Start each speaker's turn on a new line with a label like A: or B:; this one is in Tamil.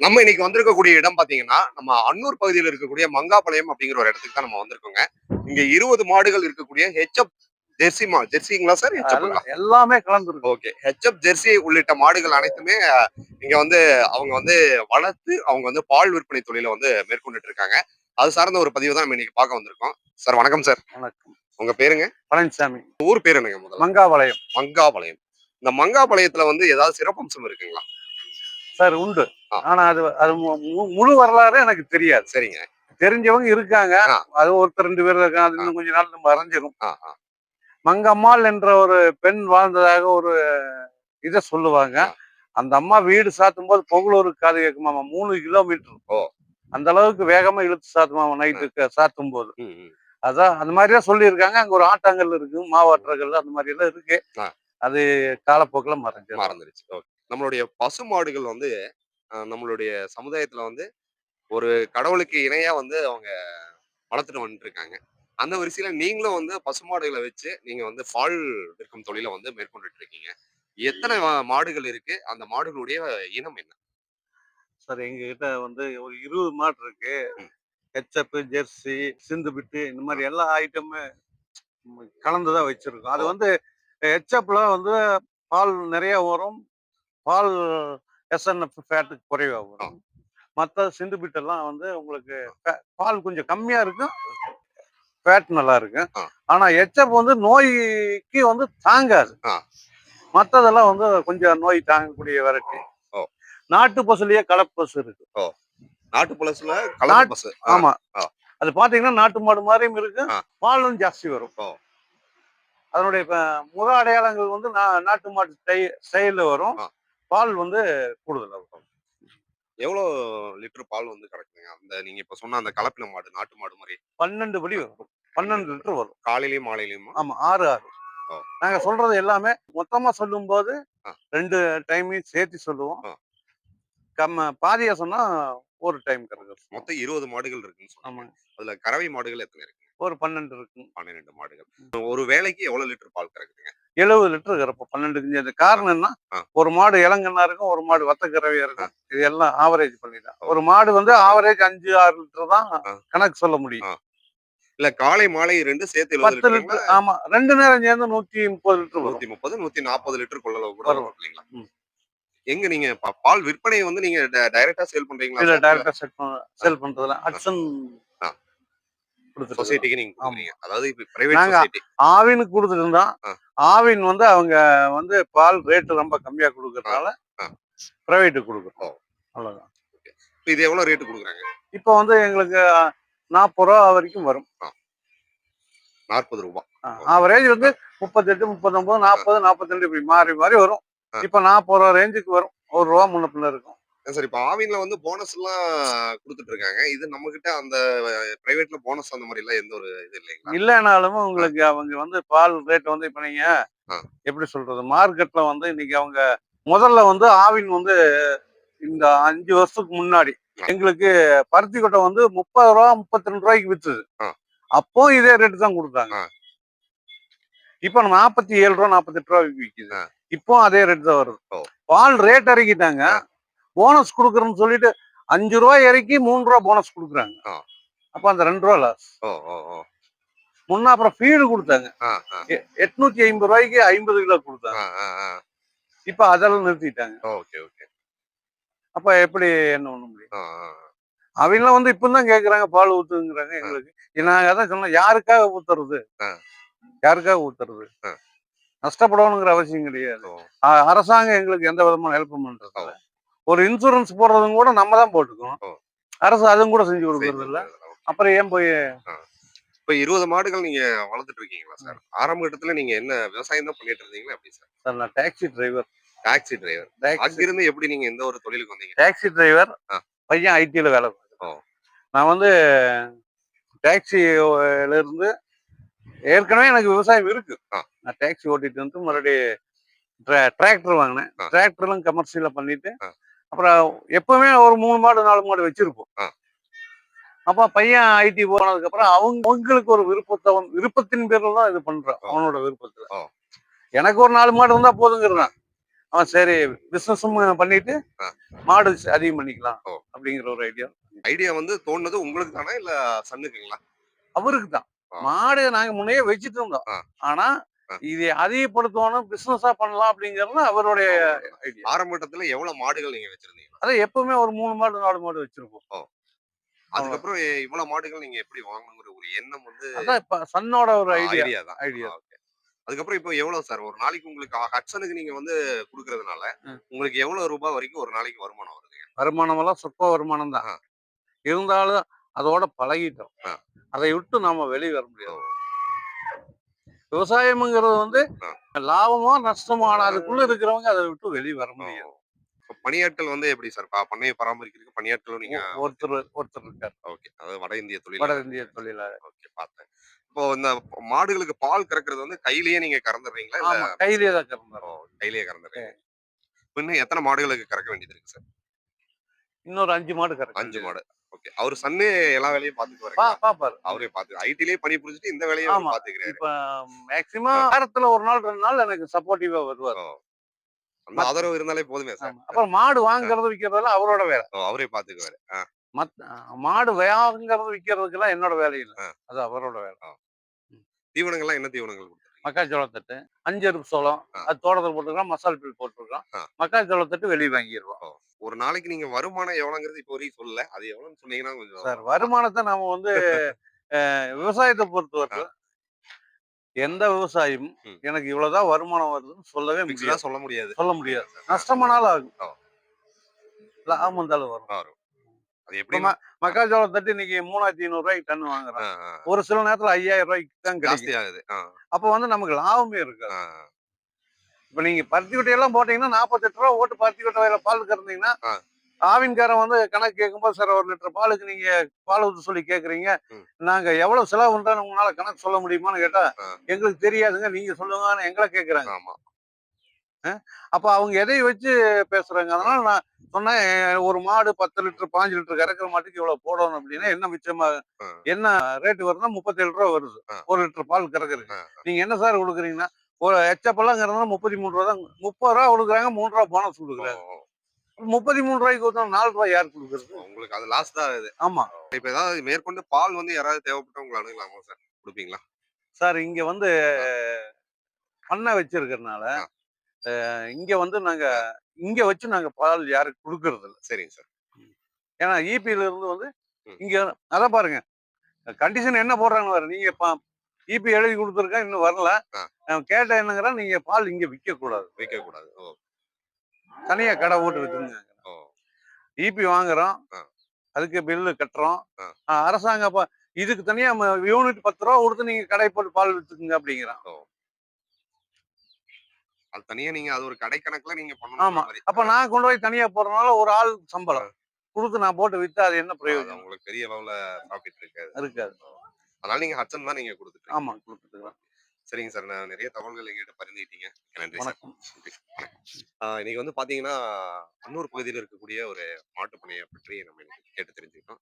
A: நம்ம இன்னைக்கு வந்திருக்கக்கூடிய இடம் பாத்தீங்கன்னா நம்ம அன்னூர் பகுதியில் இருக்கக்கூடிய மங்காபாளையம் அப்படிங்கிற ஒரு இடத்துக்கு தான் நம்ம வந்திருக்கோங்க. இங்க இருபது மாடுகள் இருக்கக்கூடிய ஹெச்எப் ஜெர்சி மா ஜெர்சிங்களா சார்
B: எல்லாம் கலந்துருக்கு
A: ஓகே ஹெச்எப் ஜெர்சி உள்ளிட்ட மாடுகள் அனைத்துமே இங்க வந்து அவங்க வந்து வளர்த்து அவங்க வந்து பால் விற்பனை தொழிலை வந்து மேற்கொண்டுட்டு இருக்காங்க. அது சார்ந்த ஒரு பதிவு தான் நம்ம இன்னைக்கு பார்க்க வந்திருக்கோம். சார் வணக்கம் சார்
B: வணக்கம்.
A: உங்க பேருங்க?
B: பழனிசாமி
A: ஊர் பேர் என்னங்க முதல்ல?
B: மங்காபாளையம்.
A: மங்காபாளையம். இந்த மங்காபாளையத்துல வந்து ஏதாவது சிறப்பம்சம் இருக்குங்களா?
B: சார் உண்டு. ஆனா அது அது முழு வரலாறு எனக்கு தெரியாது.
A: சரிங்க.
B: தெரிஞ்சவங்க இருக்காங்க. அது ஒருத்தர் ரெண்டு பேர் இருக்காங்க. அது இன்னும் கொஞ்ச நாள் நம்ம அறிஞ்சிரும்.
A: ஆ ஆ.
B: மங்கம்மாள் என்ற ஒரு பெண் வாழ்ந்ததாக ஒரு இதை சொல்லுவாங்க. அந்த அம்மா வீடு சாத்தும் போது பொங்கலூருக்கு காது கேட்குமாமா மூணு கிலோமீட்டர்.
A: ஓ.
B: அந்த அளவுக்கு வேகமா இழுத்து சாத்துமாமா நைட்டுக்கு சாத்தும் போது. அதான் அந்த மாதிரிதான் சொல்லியிருக்காங்க. அங்க ஒரு ஆட்டாங்கல் இருக்கு மாவாற்றங்கள் அந்த மாதிரி எல்லாம் இருக்கு. அது காலப்போக்கில் மறைஞ்சது.
A: மறந்துருச்சு. நம்மளுடைய பசு மாடுகள் வந்து அஹ், நம்மளுடைய சமுதாயத்துல வந்து ஒரு கடவுளுக்கு இணையா வந்து அவங்க வளர்த்துட்டு வந்துட்டு இருக்காங்க அந்த வரிசையில நீங்களும் வந்து பசுமாடுகளை வச்சு நீங்க வந்து பால் விற்கும் தொழிலை வந்து மேற்கொண்டுட்டு இருக்கீங்க எத்தனை வா- மாடுகள் இருக்கு? அந்த மாடுகளுடைய இனம் என்ன?
B: சார் எங்க கிட்ட வந்து ஒரு இருபது மாடு இருக்கு.
A: ம்.
B: ஹெச்அப் ஜெர்சி சிந்து பிட்டு இந்த மாதிரி எல்லா ஐட்டமுமே கலந்துதான் வச்சிருக்கோம். அது
A: ஓ.
B: வந்து ஹெச்அப்ல வந்து பால் நிறைய வரும். பால் எஸ்என்எஃப் ஃபேட்டு குறைவா வரும். மற்ற சிந்து பிட் எல்லாம் வந்து உங்களுக்கு பால் கொஞ்சம் கம்மியா இருக்கும். ஃபேட் நல்லா இருக்கும்.
A: ஆ.
B: ஆனா ஹெச்அப் வந்து நோய்க்கு வந்து தாங்காது. மற்றதெல்லாம் வந்து கொஞ்சம் நோய் தாங்கக்கூடிய வெரைட்டி. நாட்டு பசுலயே கலப்பு பசு இருக்கு.
A: நாட்டு பழசுல கலர்
B: நாட்டு-
A: பசு.
B: ஆமா. அது பாத்தீங்கன்னா நாட்டு மாடு மாதிரியும் இருக்கு. பாலும் ஜாஸ்தி வரும். அதனுடைய முக அடையாளங்கள் வந்து நாட்டு மாட்டு ஸ்டை- ஸ்டைல்ல வரும். பால் வந்து கூடுதலா வரும்
A: எவ்வளவு லிட்டர் பால் வந்து கிடைக்குங்க அந்த நீங்க இப்ப சொன்ன அந்த கலப்பின மாடு நாட்டு மாடு மாதிரி.
B: பன்னெண்டு படி வரும். பன்னெண்டு லிட்டர் வரும்.
A: காலையிலயும் மாலையிலயுமா?
B: ஆமா ஆறு ஆறு. நாங்க சொல்றது எல்லாமே மொத்தமா சொல்லும் போது. ரெண்டு டைமையும் சேர்த்து சொல்லுவோம். கம்ம பாதியா சொன்னா ஒரு டைம் கறக்குறது
A: மொத்தம் இருபது மாடுகள் இருக்குன்னு சொன்னாங்க. அதுல கறவை மாடுகள் எத்தனை இருக்கு
B: ஒரு பன்னெண்டு இருக்கும்.
A: பன்னிரெண்டு மாடுகள். ஒரு வேலைக்கு எவ்வளவு லிட்டர் பால் கறக்குதுங்க?
B: எழுபது லிட்டர் கறப்போம் பன்னெண்டு கிஞ்சி அது காரணம் என்ன. ஒரு மாடு இளங்கண்ணா இருக்கும் ஒரு மாடு வத்தக்கறவையா இருக்கும். இது எல்லாம் ஆவரேஜ் பண்ணிடலாம் ஒரு மாடு வந்து ஆவரேஜ் அஞ்சு ஆறு லிட்டர் தான். கணக்கு சொல்ல முடியும்.
A: இல்ல காலை மாலை ரெண்டு சேர்த்து
B: பத்து
A: லிட்டர்
B: ஆமா. ரெண்டு நேரம் சேர்ந்து நூத்தி முப்பது லிட்டர்
A: நூத்தி முப்பது நூத்தி நாற்பது லிட்டர் கொள்ளளவு கூட
B: வரும்.
A: இல்லைங்களா. எங்க நீங்க பால் விற்பனை வந்து நீங்க டைரக்டா சேல் பண்றீங்களா?
B: இல்ல டைரக்டா செட் செல் பண்றதுல. ஹட்சன்
A: சொசைட்டிக்கு நீங்க
B: ஆமா.
A: கொடுக்குறீங்க. அதாவது இப்ப பிரைவேட்
B: நாங்க-
A: சொசைட்டி
B: ஆவினுக்கு கொடுத்துட்டு இருந்தான்
A: ஆ.
B: ஆவின் வந்து அவங்க வந்து பால் ரேட்டு ரொம்ப கம்மியா கொடுக்கறதுனால. பிரைவேட்டுக்கு கொடுக்குறோம். அவ்வளவுதான்.
A: இது எவ்வளவு ரேட்டு கொடுக்குறாங்க?
B: இப்போ வந்து எங்களுக்கு நாற்பது ரூபா வரைக்கும் வரும்.
A: நாற்பது ரூபாய்
B: ஆவரேஜ் வந்து முப்பத்தெட்டு முப்பத்தொன்பது நாற்பது நாற்பத்தெண்டு இப்படி மாறி மாறி வரும். இப்போ நாற்பது ரூபா ரேஞ்சுக்கு வரும். ஒரு ரூபா முன்ன பின்ன இருக்கும்.
A: சார் இப்ப ஆவின்ல வந்து போனஸ் எல்லாம் கொடுத்துட்டு இருக்காங்க இது நம்ம கிட்ட அந்த பிரைவேட்ல போனஸ் அந்த மாதிரி எல்லாம் எந்த ஒரு இது இல்லைங்களா
B: இல்லைனாலும் உங்களுக்கு அவங்க வந்து பால் ரேட் வந்து இப்போ நீங்க
A: ஆ.
B: எப்படி சொல்றது மார்க்கெட்ல வந்து இன்னைக்கு அவங்க முதல்ல வந்து ஆவின் வந்து இந்த அஞ்சு வருஷத்துக்கு முன்னாடி
A: ஆ.
B: எங்களுக்கு பருத்தி கொட்டை வந்து முப்பது ரூபா முப்பத்தி ரெண்டு ரூபாய்க்கு வித்துது
A: ஆ.
B: அப்போ இதே ரேட்டு தான் கொடுத்தாங்க
A: ஆ.
B: இப்போ நாற்பத்தி ஏழு ரூபா நாற்பத்தெட்டு ரூபாய்க்கு விற்கிது
A: ஆ.
B: இப்போ அதே ரேட் தான் வருது
A: ஓ.
B: பால் ரேட் இறக்கிட்டாங்க
A: ஆ.
B: போனஸ் கொடுக்குறேன்னு சொல்லிட்டு அஞ்சு ரூபாய் இறக்கி மூணு ரூபா போனஸ் கொடுக்குறாங்க. அப்போ அந்த ரெண்டு ரூபா லாஸ்
A: ஓ ஓ ஓ.
B: முன்ன அப்புறம் ஃபீடு கொடுத்தாங்க. எட்நூத்தி ஐம்பது ரூபாய்க்கு ஐம்பது கிலோ கொடுத்தாங்க. இப்ப அதெல்லாம் நிறுத்திட்டாங்க.
A: Okay okay.
B: அப்ப எப்படி என்ன பண்ண முடியும்? அவங்களாம் வந்து இப்பதான் கேக்குறாங்க பால் ஊத்துங்கிறாங்க எங்களுக்கு. நாங்க அதான் சொன்னோம் யாருக்காக ஊத்துறது. யாருக்காக ஊத்துறது. நஷ்டப்படணுங்கிற அவசியம் கிடையாது. அரசாங்கம் எங்களுக்கு எந்த விதமான ஹெல்ப் பண்றது. ஒரு இன்சூரன்ஸ் போடுறதும் கூட நம்ம தான் போட்டுக்கணும்.
A: ஓ.
B: அரசு அதுவும் கூட செஞ்சு கொடுக்கறது இல்ல. அப்புறம் ஏன் போய்
A: இப்ப இருபது மாடுகள் நீங்க வளர்த்துட்டு இருக்கீங்களா சார் ஆரம்ப கட்டத்துல நீங்க என்ன விவசாயம் தான் பண்ணிட்டு இருந்தீங்களா எப்படி சார்
B: சார் நான் டாக்ஸி டிரைவர்
A: டாக்ஸி டிரைவர் அங்கிருந்து எப்படி நீங்க எந்த ஒரு தொழிலுக்கு வந்தீங்க?
B: Taxi driver. பையன் ஐடியில் வேலை நான் வந்து டாக்ஸில இருந்து ஏற்கனவே எனக்கு விவசாயம் இருக்கு. நான் டாக்ஸி ஓட்டிட்டு வந்து மறுபடியும் டிராக்டர் வாங்கினேன். டிராக்டர்லாம் கமர்ஷியலா பண்ணிட்டு. அப்புறம் எப்பவுமே ஒரு மூணு மாடு நாலு மாடு வச்சிருப்போம். அப்ப பையன் ஐடி போனதுக்கு அப்புறம் அவங்க அவங்களுக்கு ஒரு விருப்பத்தை விருப்பத்தின் பேர்ல தான் இது பண்றான். அவனோட விருப்பத்துல. எனக்கு ஒரு நாலு மாடு இருந்தா போதுங்கிறதான் ஆ சரி பிசினஸும் பண்ணிட்டு. மாடு அதிகம் பண்ணிக்கலாம். அப்படிங்கிற ஒரு ஐடியா
A: ஐடியா வந்து தோணுனது உங்களுக்கு தானா இல்ல சன்னுக்குங்களா
B: அவருக்கு தான். மாடு நாங்க முன்னையே வச்சுட்டு இருந்தோம். ஆனா. இதை அதிகப்படுத்தணும் பிசினஸா பண்ணலாம் அப்படிங்கறது அவருடைய ஐடியா
A: ஆரம்ப கட்டத்துல எவ்வளவு மாடுகள் நீங்க வச்சிருந்தீங்க?
B: அதான் எப்பவுமே ஒரு மூணு மாடு நாலு மாடு வச்சிருப்போம்.
A: அதுக்கப்புறம் இவ்வளவு மாடுகள் நீங்க எப்படி வாங்கணுங்கிற ஒரு எண்ணம் வந்து
B: அதான் இப்ப சன்னோட ஒரு ஐடியா
A: தான்.
B: ஐடியா.
A: அதுக்கப்புறம் இப்போ எவ்வளவு சார்? ஒரு நாளைக்கு உங்களுக்கு ஹட்சனுக்கு நீங்க வந்து குடுக்கறதுனால. உங்களுக்கு எவ்வளவு ரூபாய் வரைக்கும் ஒரு நாளைக்கு வருமானம் வருதுங்க
B: வருமானம் எல்லாம் சொற்ப வருமானம் தான். இருந்தாலும் அதோட பழகிட்டோம். அதை விட்டு நாம வெளியே வர முடியாது. விவசாயம்ங்கிறது வந்து லாபமோ நஷ்டமோ ஆனா அதுக்குள்ள இருக்கிறவங்க அதை விட்டு வெளியே வர முடியாது.
A: பணியாட்கள் வந்து எப்படி சார்? பண்ணையை பராமரிக்கிறதுக்கு பணியாட்களும் நீங்க
B: ஒருத்தர் ஒருத்தர் இருக்கார்.
A: ஓகே. அதாவது வட இந்திய
B: வட
A: தொழில்
B: இந்திய தொழிலாளர்.
A: ஓகே பார்த்தேன். இப்போ இந்த மாடுகளுக்கு பால் கறக்கிறது வந்து கையிலேயே நீங்க கறந்துடுறீங்களா?
B: கையிலேயே தான் கறந்தார்
A: ஓ, கையிலேயே கறந்துடுறீங்க. இப்போ இன்னும் எத்தனை மாடுகளுக்கு கறக்க வேண்டியது இருக்கு சார்?
B: இன்னொரு அஞ்சு மாடு கறக்க
A: அஞ்சு மாடு. ஓகே. அவர் சன்னு எல்லா வேலையும் பாத்துட்டு
B: பா
A: வரீங்க
B: பாப்பாரு.
A: அவரே பாத்து ஐடிலேயே பணி புரிஞ்சுட்டு இந்த வேலையை அவர்
B: ஆமா.
A: பாத்துக்கிறாரு
B: இப்ப மேக்சிமம் வாரத்துல ஒரு நாள் ரெண்டு நாள் எனக்கு சப்போர்ட்டிவா வருவார்.
A: அந்த ஆதரவு இருந்தாலே போதுமே சார்.
B: அப்புறம் மாடு வாங்குறது விற்கிறதெல்லாம் அவரோட வேலை.
A: அவரே பாத்துக்குவாரு
B: மத் மாடு வாங்குறது விற்கிறதுக்கெல்லாம் என்னோட வேலை இல்லை. அது அவரோட வேலை.
A: தீவனங்கள்லாம் என்ன தீவனங்கள்
B: மக்காச்சோளத்தட்டு அஞ்சருப்பு சோளம்
A: ஆ.
B: அது தோட்டத்தில் போட்டுருக்கோம் மசால் பில் போட்டிருக்கோம். மக்காச்சோளத்தட்டு வெளியே வாங்கிடுவோம்
A: ஒரு நாளைக்கு நீங்க வருமானம் எவ்வளவுங்கிறது இப்போ வரைக்கும் சொல்லல அது எவ்வளவுன்னு சொன்னீங்கன்னா கொஞ்சம்
B: சார் வருமானத்தை நாம வந்து விவசாயத்தை பொறுத்தவரை எந்த விவசாயியும்
A: ம்.
B: எனக்கு இவ்வளவுதான் வருமானம் வருதுன்னு சொல்லவே முடியாது
A: சொல்ல முடியாது
B: சொல்ல முடியாது நஷ்டமானாலும் ஆகும். லாபம்
A: ஆ, வரும். அது எப்படி
B: மக்காச்சோளம் தட்டு இன்னைக்கு மூணாயிரத்தி ஐநூறு ரூபாய்க்கு டன்
A: ஆ,
B: ஒரு சில நேரத்துல ஐயாயிரம் ரூபாய்க்கு தான்
A: ஆ,
B: அப்ப வந்து நமக்கு லாபமே இருக்காது.
A: ஆ,
B: இப்ப நீங்க பருத்தி கொட்டையெல்லாம் போட்டீங்கன்னா நாற்பத்தெட்டு ரூபா ஓட்டு பருத்தி கொட்டை வயல பால் கறந்தீங்கன்னா. ஆவின்காரன் வந்து கணக்கு கேட்கும்போது சார் ஒரு லிட்டர் பாலுக்கு நீங்க பால் ஊத்த சொல்லி கேக்குறீங்க. நாங்க எவ்வளவு செலவு பண்றோம்னு உங்களால கணக்கு சொல்ல முடியுமான்னு கேட்டா. எங்களுக்கு தெரியாதுங்க. நீங்க சொல்லுங்கன்னு எங்களை கேக்குறாங்க அப்ப அவங்க எதை வச்சு பேசுறாங்க. அதனால நான் சொன்னேன் "எ- ஒரு மாடு பத்து லிட்டர் பாஞ்சு லிட்டர் கறக்கிற மாட்டுக்கு இவ்வளவு போடணும் அப்படின்னா என்ன மிச்சமா. என்ன ரேட் வருதுன்னா முப்பத்தேழு ரூபா வருது. ஒரு லிட்டர் பால் கறக்குறதுக்கு. நீங்க என்ன சார் கொடுக்குறீங்கன்னா ஒரு எச்சப்பெல்லாம் முப்பத்தி மூணு ரூபா தான் முப்பது ரூபா கொடுக்குறாங்க மூணு ரூபா போனஸ் கொடுக்குறாங்க முப்பத்தி மூணு ரூபாய்க்கு கொடுத்தா நாலு ரூபாய் யார் கொடுக்குறது?
A: உங்களுக்கு அது லாஸ் தான் ஆகுது
B: ஆமா.
A: இப்ப ஏதாவது மேற்கொண்டு பால் வந்து யாராவது தேவைப்பட்ட உங்களை அணுகலாமா சார் கொடுப்பீங்களா?
B: சார் இங்க வந்து பண்ணை. அஹ், இங்க வந்து நாங்க இங்க வச்சு நாங்க பால் யாருக்கு கொடுக்கறது இல்ல
A: சரிங்க சார்.
B: ஏன்னா ஈபில இருந்து வந்து. இங்க அதான் பாருங்க. கண்டிஷன் என்ன போடுறாங்க பாரு. நீங்க இபி எழுதி கொடுத்துருக்கேன் இன்னும் வரல. கேட்ட என்னங்கிற நீங்க பால் இங்க விற்க கூடாது
A: வைக்க கூடாது
B: தனியா கடை போட்டு
A: ஓ.
B: இபி வாங்குறோம்.
A: ஆ.
B: அதுக்கு பில்லு கட்டுறோம். அப்ப இதுக்கு தனியா யூனிட் பத்து ரூபா கொடுத்து நீங்க கடை போட்டு பால் வித்துக்குங்க அப்படிங்கிறான்.
A: அது தனியா நீங்க அது ஒரு கடை கணக்குல நீங்க
B: ஆமா.
A: பண்ணணும்
B: அப்ப நான் கொண்டு போய் தனியா போறதுனால ஒரு ஆள் சம்பளம். கொடுத்து நான் போட்டு வித்தா அது என்ன பிரயோஜனம்?
A: உங்களுக்கு பெரிய அளவுல ப்ராஃபிட் இருக்காது.
B: இருக்காது.
A: அதனால நீங்க ஹட்சன் தான் நீங்க கொடுத்துட்டு
B: ஆமா கொடுத்துக்கலாம்
A: சரிங்க சார். நான் நிறைய தகவல்கள் எங்கிட்ட பரிந்துக்கிட்டீங்க நன்றி
B: வணக்கம்.
A: இன்னைக்கு வந்து பாத்தீங்கன்னா அன்னூர் பகுதியில் இருக்கக்கூடிய ஒரு மாட்டுப் பண்ணையை பற்றி நம்ம கேட்டு தெரிஞ்சுக்கிட்டோம்.